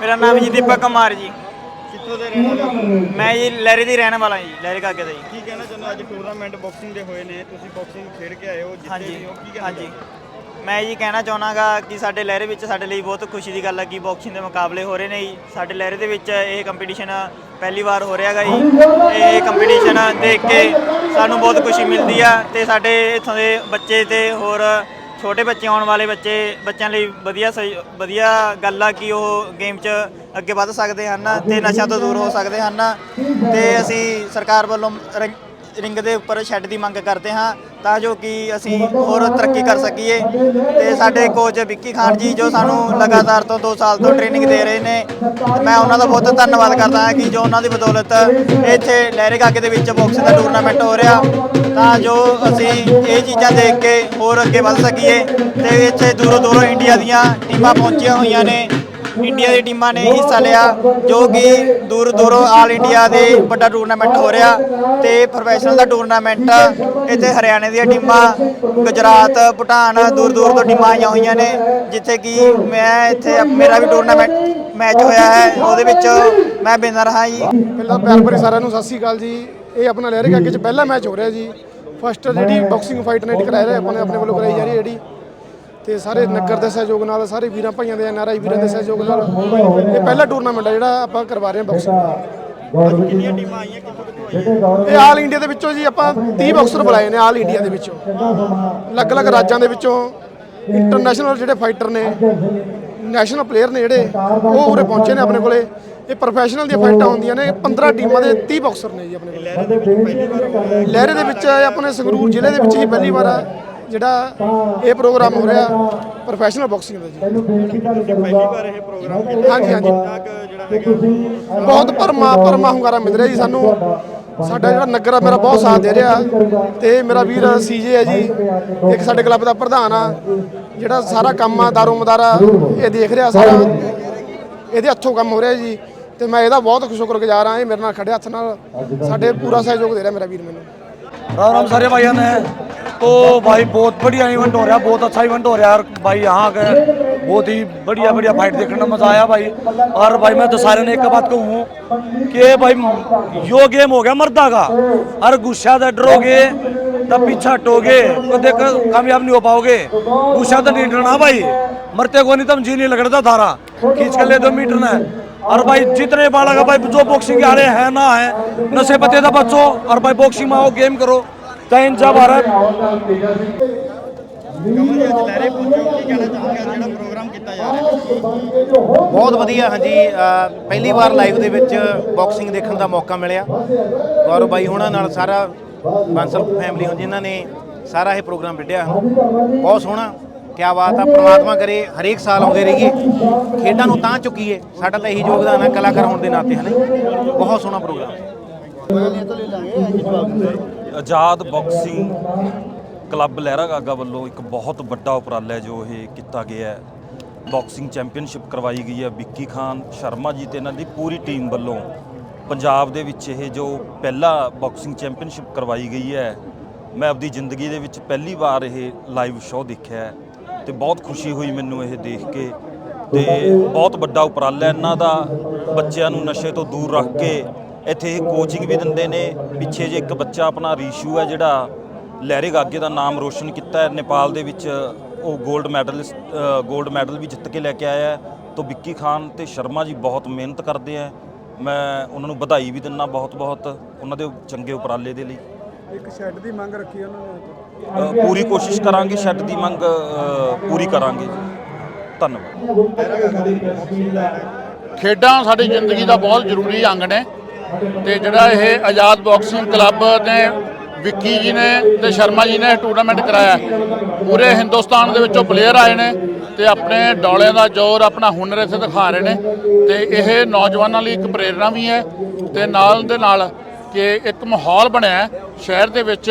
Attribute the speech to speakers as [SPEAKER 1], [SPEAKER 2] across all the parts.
[SPEAKER 1] ਮੇਰਾ ਨਾਮ ਜੀ ਦੀਪਕ ਕੁਮਾਰ ਜੀ।
[SPEAKER 2] ਕਿੱਥੋਂ ਦੇ ਰਹਿਣ ਵਾਲੇ ਹੋ?
[SPEAKER 1] ਮੈਂ ਜੀ ਲਹਿਰੇ ਦੀ ਰਹਿਣ ਵਾਲਾ ਜੀ ਲਹਿਰੇ ਕਾਕੇ ਦਾ ਜੀ।
[SPEAKER 2] ਕੀ ਕਹਿਣਾ ਚਾਹੁੰਦੇ ਹੋ? ਅੱਜ ਟੂਰਨਾਮੈਂਟ ਬਾਕਸਿੰਗ ਦੇ ਹੋਏ ਨੇ ਤੁਸੀਂ ਬਾਕਸਿੰਗ ਖੇਡ ਕੇ ਆਏ ਹੋ ਜਿੱਤੇ
[SPEAKER 1] ਹਾਂਜੀ
[SPEAKER 2] ਵੀ ਹੋ ਕੀ ਕਹਿਣਾ
[SPEAKER 1] ਹਾਂਜੀ।
[SPEAKER 2] ਚਾਹੁੰਦੇ ਹੋ?
[SPEAKER 1] ਮੈਂ ਜੀ ਕਹਿਣਾ ਚਾਹਨਾਗਾ ਕਿ ਸਾਡੇ ਲਹਿਰੇ ਵਿੱਚ ਸਾਡੇ ਲਈ ਬਹੁਤ ਖੁਸ਼ੀ ਦੀ ਗੱਲ ਹੈ ਕਿ ਬਾਕਸਿੰਗ ਦੇ ਮੁਕਾਬਲੇ ਹੋ ਰਹੇ ਨੇ ਜੀ। ਸਾਡੇ ਲਹਿਰੇ ਦੇ ਵਿੱਚ ਇਹ ਕੰਪੀਟੀਸ਼ਨ ਪਹਿਲੀ ਵਾਰ ਹੋ ਰਿਹਾਗਾ ਜੀ। ਇਹ ਕੰਪੀਟੀਸ਼ਨ ਦੇਖ ਕੇ ਸਾਨੂੰ ਬਹੁਤ ਖੁਸ਼ੀ ਮਿਲਦੀ ਆ ਤੇ ਸਾਡੇ ਇੱਥੋਂ ਦੇ ਬੱਚੇ ਤੇ ਹੋਰ ਛੋਟੇ ਬੱਚੇ ਆਉਣ ਵਾਲੇ ਬੱਚੇ, ਬੱਚਿਆਂ ਲਈ ਵਧੀਆ ਸਹਿ- ਵਧੀਆ ਗੱਲ ਆ ਕਿ ਉਹ ਗੇਮ 'ਚ ਅੱਗੇ ਵੱਧ ਸਕਦੇ ਹਨ ਤੇ ਨਸ਼ਾ ਤੋਂ ਦੂਰ ਹੋ ਸਕਦੇ ਹਨ ਤੇ ਅਸੀਂ ਸਰਕਾਰ ਵੱਲੋਂ ਰਿੰ- ਰਿੰਗ ਦੇ ਉੱਪਰ ਸ਼ੈੱਡ ਦੀ ਮੰਗ ਕਰਦੇ ਹਾਂ ਤਾਂ ਜੋ ਕਿ ਅਸੀਂ ਹੋਰ ਤਰੱਕੀ ਕਰ ਸਕੀਏ। ਤੇ ਸਾਡੇ ਕੋਚ ਵਿੱਕੀ ਖਾਨ ਜੀ ਜੋ ਸਾਨੂੰ ਲਗਾਤਾਰ ਤੋਂ 2 ਸਾਲ ਤੋਂ ਟ੍ਰੇਨਿੰਗ ਦੇ ਰਹੇ ਨੇ, ਮੈਂ ਉਹਨਾਂ ਦਾ ਬਹੁਤ ਧੰਨਵਾਦ ਕਰਦਾ ਹਾਂ ਕਿ ਜੋ ਉਹਨਾਂ ਦੀ ਬਦੌਲਤ ਇੱਥੇ ਲਹਿਰੇ ਕਾਕੇ ਦੇ ਵਿੱਚ ਬਾਕਸਿੰਗ ਦਾ ਟੂਰਨਾਮੈਂਟ ਹੋ ਰਿਹਾ, ਤਾਂ ਜੋ ਅਸੀਂ ਇਹ ਚੀਜ਼ਾਂ ਦੇਖ ਕੇ ਹੋਰ ਅੱਗੇ ਵੱਧ ਸਕੀਏ। ਤੇ ਇੱਥੇ ਦੂਰੋਂ ਦੂਰੋਂ ਇੰਡੀਆ ਦੀਆਂ ਟੀਮਾਂ ਪਹੁੰਚੀਆਂ ਹੋਈਆਂ ਨੇ। ਇੰਡੀਆ ਦੀ ਟੀਮਾਂ ਨੇ ਹਿੱਸਾ ਲਿਆ, ਜੋ ਕਿ ਦੂਰ ਦੂਰੋਂ ਆਲ ਇੰਡੀਆ ਦੇ ਵੱਡਾ ਟੂਰਨਾਮੈਂਟ ਹੋ ਰਿਹਾ ਤੇ ਪ੍ਰੋਫੈਸ਼ਨਲ ਦਾ ਟੂਰਨਾਮੈਂਟ ਇੱਥੇ ਹਰਿਆਣੇ ਦੀਆਂ ਟੀਮਾਂ, ਗੁਜਰਾਤ, ਭੂਟਾਨ ਦੂਰ ਦੂਰ ਤੋਂ ਟੀਮਾਂ ਆਈਆਂ ਹੋਈਆਂ ਨੇ, ਜਿੱਥੇ ਕਿ ਮੈਂ ਇੱਥੇ ਮੇਰਾ ਵੀ ਟੂਰਨਾਮੈਂਟ ਮੈਚ ਹੋਇਆ ਹੈ, ਉਹਦੇ ਵਿੱਚ ਮੈਂ ਵਿਨਰ ਹਾਂ ਜੀ।
[SPEAKER 3] ਪਹਿਲਾਂ ਪਿਆਰ ਭਰੇ ਸਾਰਿਆਂ ਨੂੰ ਸਤਿ ਸ਼੍ਰੀ ਅਕਾਲ ਜੀ। ਇਹ ਆਪਣਾ ਲਹਿਰੇ ਕਾਕੇ ਚ ਪਹਿਲਾ ਮੈਚ ਹੋ ਰਿਹਾ ਜੀ। ਫਸਟ ਜਿਹੜੀ ਬਾਕਸਿੰਗ ਫਾਈਟ ਨਾਈਟ ਕਰਾਇਆ ਰਿਹਾ ਆਪਾਂ ਨੇ ਆਪਣੇ ਵੱਲੋਂ ਕਰਾਈ ਜਾ ਰਹੀ ਜਿਹੜੀ। ਤੇ ਸਾਰੇ ਨਗਰ ਦੇ ਸਹਿਯੋਗ ਨਾਲ ਸਾਰੇ ਵੀਰਾਂ ਭਾਈਆਂ ਦੇ ਐਨਆਰਆਈ ਵੀਰਾਂ ਦੇ ਸਹਿਯੋਗ ਨਾਲ ਇਹ ਪਹਿਲਾ ਟੂਰਨਾਮੈਂਟ ਹੈ ਜਿਹੜਾ ਆਪਾਂ ਕਰਵਾ ਰਹੇ ਹਾਂ ਬਾਕਸਿੰਗ
[SPEAKER 2] ਕਿੰਨੀਆਂ ਟੀਮਾਂ ਆਈਆਂ ਕਿੱਥੋਂ ਕਿੱਥੋਂ ਆਈਆਂ
[SPEAKER 3] ਇਹ ਆਲ ਇੰਡੀਆ ਦੇ ਵਿੱਚੋਂ ਜੀ ਆਪਾਂ 30 ਬਾਕਸਰ ਬੁਲਾਏ ਨੇ ਆਲ ਇੰਡੀਆ ਦੇ ਵਿੱਚੋਂ। ਅਲੱਗ-ਅਲੱਗ ਰਾਜਾਂ ਦੇ ਵਿੱਚੋਂ ਇੰਟਰਨੈਸ਼ਨਲ ਜਿਹੜੇ ਫਾਈਟਰ ਨੇ ਨੈਸ਼ਨਲ ਪਲੇਅਰ ਨੇ ਜਿਹੜੇ ਉਹ ਉਰੇ ਪਹੁੰਚੇ ਨੇ ਆਪਣੇ ਕੋਲੇ। ਇਹ ਪ੍ਰੋਫੈਸ਼ਨਲ ਦੀਆਂ ਫਾਈਟਾਂ ਹੁੰਦੀਆਂ ਨੇ 15 ਟੀਮਾਂ ਦੇ 30 ਬਾਕਸਰ ਨੇ ਜੀ ਆਪਣੇ ਕੋਲ।
[SPEAKER 2] ਲਹਿਰੇ ਦੇ ਵਿੱਚ ਪਹਿਲੀ ਵਾਰ ਹੋਇਆ
[SPEAKER 3] ਲਹਿਰੇ ਦੇ ਵਿੱਚ ਆਪਣੇ ਸੰਗਰੂਰ ਜ਼ਿਲ੍ਹੇ ਦੇ ਵਿੱਚ ਹੀ ਪਹਿਲੀ ਵਾਰ ਆ। ਜਿਹੜਾ ਇਹ ਪ੍ਰੋਗਰਾਮ ਹੋ ਰਿਹਾ ਪ੍ਰੋਫੈਸ਼ਨਲ ਬਾਕਸਿੰਗ ਦਾ ਜੀ। ਹਾਂਜੀ ਹਾਂਜੀ ਬਹੁਤ ਪਰਮਾ ਪਰਮਾ ਹੁੰਗਾਰਾ ਮਿਲ ਰਿਹਾ ਜੀ ਸਾਨੂੰ। ਸਾਡਾ ਜਿਹੜਾ ਨਗਰ ਮੇਰਾ ਬਹੁਤ ਸਾਥ ਦੇ ਰਿਹਾ। ਤੇ ਮੇਰਾ ਵੀਰ ਸੀਜੇ ਹੈ ਜੀ ਇੱਕ ਸਾਡੇ ਕਲੱਬ ਦਾ ਪ੍ਰਧਾਨ ਆ। ਜਿਹੜਾ ਸਾਰਾ ਕੰਮ ਆ ਦਾਰੂ ਮਦਾਰਾ ਇਹ ਦੇਖ ਰਿਹਾ ਸਾਰਾ। ਇਹਦੇ ਹੱਥੋਂ ਕੰਮ ਹੋ ਰਿਹਾ ਜੀ। ਤੇ ਮੈਂ ਇਹਦਾ ਬਹੁਤ ਸ਼ੁਕਰਗੁਜ਼ਾਰ ਆ ਇਹ ਮੇਰੇ ਨਾਲ ਖੜੇ ਹੱਥ ਨਾਲ। ਸਾਡੇ ਪੂਰਾ ਸਹਿਯੋਗ ਦੇ ਰਿਹਾ ਮੇਰਾ ਵੀਰ ਮੈਨੂੰ।
[SPEAKER 4] ਰਾਮ ਸਾਰੇ ਭਾਈਆਂ ਨੇ तो भाई बहुत बढ़िया इवेंट हो रहा है बहुत अच्छा इवेंट हो रहा है और भाई यहाँ के बहुत ही बढ़िया बढ़िया फाइट देखने में मजा आया भाई और भाई मैं तो सारे ने एक बात कहूँ कि भाई यो गेम हो गया मर्दा का और गुस्सा से डरोगे तब पीछा हटोगे तो देख कामयाब नहीं हो पाओगे गुस्सा तो नहीं डरना भाई मरते को नहीं तब जी नहीं लगता थारा खींच कर ले दो मीटर ने और भाई जितने बालक भाई जो बॉक्सिंग के आ रहे हैं ना है नशे पते था बच्चों और भाई बॉक्सिंग में आओ गेम करो
[SPEAKER 2] ਤਾਂ ਇੰਜਾ ਭਾਰਤ
[SPEAKER 5] ਬਹੁਤ ਵਧੀਆ, ਹਾਂਜੀ ਪਹਿਲੀ ਵਾਰ ਲਾਈਵ ਦੇ ਵਿੱਚ ਬਾਕਸਿੰਗ ਦੇਖਣ ਦਾ ਮੌਕਾ ਮਿਲਿਆ। ਗੌਰਵ ਬਾਈ ਹੋਣਾ ਨਾਲ ਸਾਰਾ ਬਾਂਸਲ ਫੈਮਿਲੀ ਹੁਣ ਜਿਨ੍ਹਾਂ ਨੇ ਸਾਰਾ ਇਹ ਪ੍ਰੋਗਰਾਮ ਵਿੱਢਿਆ। ਬਹੁਤ ਸੋਹਣਾ, ਕਿਆ ਬਾਤ ਆ, ਪ੍ਰਮਾਤਮਾ ਕਰੇ, ਹਰੇਕ ਸਾਲ ਆਉਂਦੇ ਰਹੀਏ। ਖੇਡਾਂ ਨੂੰ ਤਾਂ ਚੁੱਕੀਏ, ਸਾਡਾ ਤਾਂ ਇਹੀ ਯੋਗਦਾਨ ਹੈ ਕਲਾਕਾਰ ਹੋਣ ਦੇ ਨਾਤੇ, ਹਨਾ ਬਹੁਤ ਸੋਹਣਾ program
[SPEAKER 6] Azad boxing club Lehra Gaga ਵੱਲੋਂ ਇੱਕ ਬਹੁਤ ਵੱਡਾ ਉਪਰਾਲਾ ਹੈ ਜੋ ਇਹ ਕੀਤਾ ਗਿਆ ਹੈ। ਬਾਕਸਿੰਗ ਚੈਂਪੀਅਨਸ਼ਿਪ ਕਰਵਾਈ ਗਈ ਹੈ। ਵਿੱਕੀ ਖਾਨ ਸ਼ਰਮਾ ਜੀ ਤੇ ਇਹਨਾਂ ਦੀ ਪੂਰੀ ਟੀਮ ਵੱਲੋਂ ਪੰਜਾਬ ਦੇ ਵਿੱਚ ਇਹ ਜੋ ਪਹਿਲਾ ਬਾਕਸਿੰਗ ਚੈਂਪੀਅਨਸ਼ਿਪ ਕਰਵਾਈ ਗਈ ਹੈ, ਮੈਂ ਆਪਣੀ ਜ਼ਿੰਦਗੀ ਦੇ ਵਿੱਚ ਪਹਿਲੀ ਵਾਰ ਇਹ ਲਾਈਵ ਸ਼ੋਅ ਦੇਖਿਆ ਹੈ ਤੇ ਬਹੁਤ ਖੁਸ਼ੀ ਹੋਈ ਮੈਨੂੰ ਇਹ ਦੇਖ ਕੇ ਤੇ ਬਹੁਤ ਵੱਡਾ ਉਪਰਾਲਾ ਇਹਨਾਂ ਦਾ ਬੱਚਿਆਂ ਨੂੰ ਨਸ਼ੇ ਤੋਂ ਦੂਰ ਰੱਖ ਕੇ ਇੱਥੇ ਇਹ ਕੋਚਿੰਗ ਵੀ ਦਿੰਦੇ ਨੇ। ਪਿੱਛੇ ਜੇ ਇੱਕ ਬੱਚਾ ਆਪਣਾ ਰੀਸ਼ੂ ਹੈ ਜਿਹੜਾ ਲਹਿਰੇ ਗਾਗੇ ਦਾ ਨਾਮ ਰੋਸ਼ਨ ਕੀਤਾ ਹੈ ਨੇਪਾਲ ਦੇ ਵਿੱਚ ਉਹ 골ਡ ਮੈਡਲਿਸਟ 골ਡ ਮੈਡਲ ਵੀ ਜਿੱਤ ਕੇ ਲੈ ਕੇ ਆਇਆ ਹੈ। ਤੋਂ ਵਿੱਕੀ ਖਾਨ ਤੇ ਸ਼ਰਮਾ ਜੀ ਬਹੁਤ ਮਿਹਨਤ ਕਰਦੇ ਆ। ਮੈਂ ਉਹਨਾਂ ਨੂੰ ਵਧਾਈ ਵੀ ਦਿੰਦਾ ਬਹੁਤ ਬਹੁਤ ਉਹਨਾਂ ਦੇ ਚੰਗੇ ਉਪਰਾਲੇ ਦੇ ਲਈ।
[SPEAKER 3] ਇੱਕ ਸ਼ੈੱਡ ਦੀ ਮੰਗ ਰੱਖੀ ਉਹਨਾਂ ਨੇ
[SPEAKER 6] ਪੂਰੀ ਕੋਸ਼ਿਸ਼ ਕਰਾਂਗੇ ਸ਼ੈੱਡ ਦੀ ਮੰਗ ਪੂਰੀ ਕਰਾਂਗੇ ਜੀ। ਧੰਨਵਾਦ।
[SPEAKER 7] ਖੇਡਾਂ ਸਾਡੀ ਜ਼ਿੰਦਗੀ ਦਾ ਬਹੁਤ ਜ਼ਰੂਰੀ ਅੰਗ ਨੇ। ਤੇ ਜਿਹੜਾ ਇਹ ਆਜ਼ਾਦ ਬਾਕਸਿੰਗ ਕਲੱਬ ਨੇ, ਵਿੱਕੀ ਜੀ ਨੇ ਤੇ ਸ਼ਰਮਾ ਜੀ ਨੇ ਟੂਰਨਾਮੈਂਟ ਕਰਾਇਆ। ਪੂਰੇ ਹਿੰਦੁਸਤਾਨ ਦੇ ਵਿੱਚੋਂ ਪਲੇਅਰ ਆਏ ਨੇ ਤੇ ਆਪਣੇ ਡੌਲਿਆਂ ਦਾ ਜ਼ੋਰ, ਆਪਣਾ ਹੁਨਰ ਇੱਥੇ ਦਿਖਾ ਰਹੇ ਨੇ। ਤੇ ਇਹ ਨੌਜਵਾਨਾਂ ਲਈ ਇੱਕ ਪ੍ਰੇਰਣਾ ਵੀ ਹੈ ਤੇ ਨਾਲ ਦੇ ਨਾਲ ਕਿ ਇੱਕ ਮਾਹੌਲ ਬਣਿਆ ਸ਼ਹਿਰ ਦੇ ਵਿੱਚ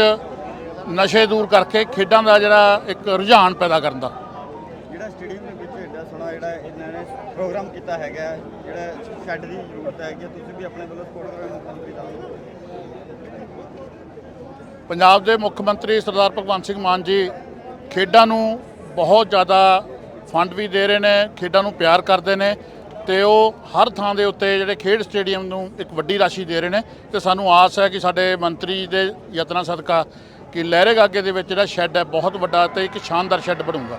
[SPEAKER 7] ਨਸ਼ੇ ਦੂਰ ਕਰਕੇ ਖੇਡਾਂ ਦਾ ਜਿਹੜਾ ਇੱਕ ਰੁਝਾਨ ਪੈਦਾ ਕਰਨ ਦਾ।
[SPEAKER 2] ਦੇ ਸੋਹਣਾ ਜਿਹੜਾ ਇਹਨਾਂ ਨੇ ਪ੍ਰੋਗਰਾਮ ਕੀਤਾ ਹੈਗਾ ਜਿਹੜਾ ਸ਼ੈੱਡ ਦੀ ਜ਼ਰੂਰਤ ਹੈਗੀ ਹੈ, ਤੁਸੀਂ ਵੀ ਆਪਣੇ ਵੱਲੋਂ ਸਪੋਰਟ ਕਰਨ ਨੂੰ ਮੰਤਰੀ ਦਾ
[SPEAKER 7] ਪੰਜਾਬ ਦੇ ਮੁੱਖ ਮੰਤਰੀ ਸਰਦਾਰ ਭਗਵੰਤ ਸਿੰਘ ਮਾਨ ਜੀ ਖੇਡਾਂ ਨੂੰ ਬਹੁਤ ਜ਼ਿਆਦਾ ਫੰਡ ਵੀ ਦੇ ਰਹੇ ਨੇ ਖੇਡਾਂ ਨੂੰ ਪਿਆਰ ਕਰਦੇ ਨੇ ਤੇ ਉਹ ਹਰ ਥਾਂ ਦੇ ਉੱਤੇ ਜਿਹੜੇ ਖੇਡ ਸਟੇਡੀਅਮ ਨੂੰ ਇੱਕ ਵੱਡੀ ਰਾਸ਼ੀ ਦੇ ਰਹੇ ਨੇ ਤੇ ਸਾਨੂੰ ਆਸ ਹੈ ਕਿ ਸਾਡੇ ਮੰਤਰੀ ਦੇ ਯਤਨਾਂ ਸਦਕਾ ਕਿ ਲਹਿਰੇ ਗਾਗੇ ਦੇ ਵਿੱਚ ਜਿਹੜਾ ਸ਼ੈੱਡ ਹੈ ਬਹੁਤ ਵੱਡਾ ਤੇ ਇੱਕ ਸ਼ਾਨਦਾਰ ਸ਼ੈੱਡ ਬਣੂਗਾ।